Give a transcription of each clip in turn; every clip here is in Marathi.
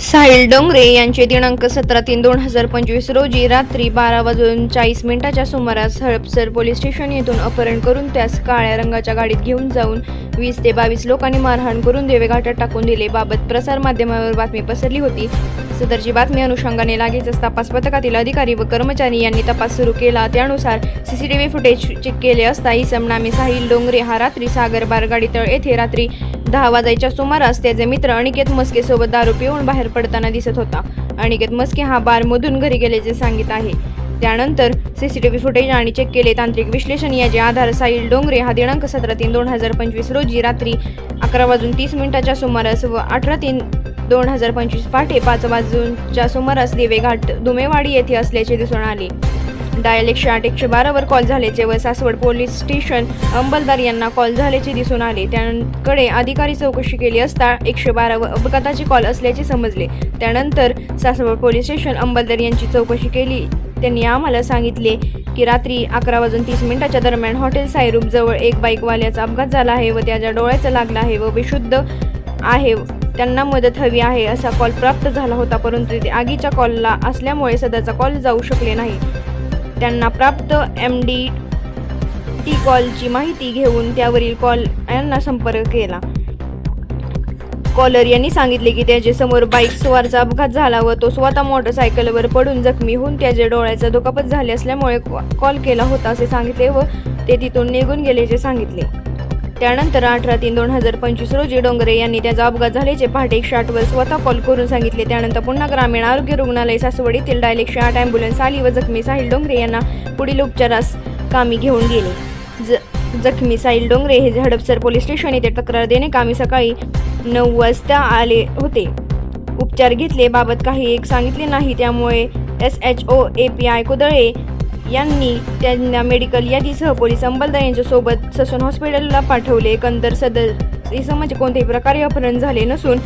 साहिल डोंगरे यांचे दिनांक सतरा तीन दोन हजार पंचवीस रोजी रात्री बारा वाजून चाळीस मिनिटाच्या सुमारास हडपसर पोलीस स्टेशन येथून अपहरण करून त्यास काळ्या रंगाच्या गाडीत घेऊन जाऊन वीस ते बावीस लोकांनी मारहाण करून देवे घाटात टाकून दिले. बाबत प्रसारमाध्यमावर बातमी पसरली होती. सदरची बातमी अनुषंगाने लागेच तपास पथकातील अधिकारी व कर्मचारी यांनी तपास सुरू केला. त्यानुसार सीसीटीव्ही फुटेज चेक केले असता इसम नामे साहिल डोंगरे हा रात्री सागर बारगाडी तळ येथे रात्री दहा वाजायच्या सुमारास त्याचे मित्र अनिकेत मस्के सोबत दारू पिऊन बाहेर पडताना दिसत होता. अनिकेत मस्के हा बारमधून घरी गेल्याचे सांगित आहे. त्यानंतर सीसीटीव्ही फुटेज आणि चेक केले तांत्रिक विश्लेषण याचे आधार साईल डोंगरे हा दिनांक सतरा तीन दोन हजार पंचवीस रोजी रात्री अकरा वाजून तीस मिनिटाच्या सुमारास व अठरा तीन दोन हजार पंचवीस पहाटे पाच वाजूनच्या सुमारास देवेघाट धुमेवाडी येथे असल्याचे दिसून आले. डायल एकशे आठ एकशे बारावर कॉल झाल्याचे व सासवड पोलीस स्टेशन अंबलदार यांना कॉल झाल्याचे दिसून आले. त्याकडे अधिकारी चौकशी केली असता एकशे बारावर अपघाताचे कॉल असल्याचे समजले. त्यानंतर सासवड पोलीस स्टेशन अंबलदार यांची चौकशी केली. त्यांनी आम्हाला सांगितले की रात्री अकरा वाजून तीस मिनिटाच्या दरम्यान हॉटेल सायरूप जवळ एक बाईकवाल्याचा अपघात झाला आहे व त्याच्या डोळ्याचा लागला आहे व बेशुद्ध आहे. त्यांना मदत हवी आहे असा कॉल प्राप्त झाला होता परंतु ते आगीच्या कॉलला असल्यामुळे सध्याचा कॉल जाऊ शकले नाही. त्यांना प्राप्त एम डी टी कॉलची माहिती घेऊन त्यावरील कॉल यांना संपर्क केला. कॉलर यांनी सांगितले की त्याच्यासमोर बाईक स्वारचा अपघात झाला व तो स्वतः मोटरसायकलवर पडून जखमी होऊन त्याच्या डोळ्याचा दुखापत झाले असल्यामुळे कॉल केला होता असे सांगितले व ते तिथून निघून गेल्याचे सांगितले. त्यानंतर अठरा तीन दोन हजार पंचवीस रोजी डोंगरे यांनी त्याचा अपघात झाल्याचे पहाटे एकशे आठवर स्वतः कॉल करून सांगितले. त्यानंतर पुन्हा ग्रामीण आरोग्य रुग्णालय सासवड येथील डायल एकशे आठ ॲम्ब्युलन्स आली व जखमी साहिल डोंगरे यांना पुढील उपचारास कामी घेऊन गेले. ज जखमी साहिल डोंगरे हे हडपसर पोलीस स्टेशन येथे तक्रार देणे कामी सकाळी नऊ वाजता आले होते. उपचार घेतले बाबत काही एक सांगितले नाही त्यामुळे S H O A P I Kudale यांनी त्यांना मेडिकल यादीसह पोलीस अंबलदा यांच्यासोबत ससून हॉस्पिटलला पाठवले. एकंदर सदर इसमाचे म्हणजे कोणत्याही प्रकारे अपहरण झाले नसून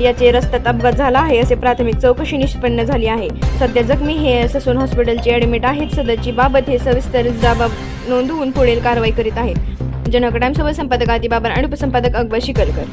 याचे रस्त्यात अपघात झाला आहे असे प्राथमिक चौकशी निष्पन्न झाली आहे. सध्या जखमी हे ससून हॉस्पिटलचे ॲडमिट आहेत. सदरची बाबत हे सविस्तर जबाब नोंदवून पुढील कारवाई करीत आहेत जनक टाइम्सोबत संपादक आदिबाबर बाबर आणि उपसंपादक अकबर शिकलकर.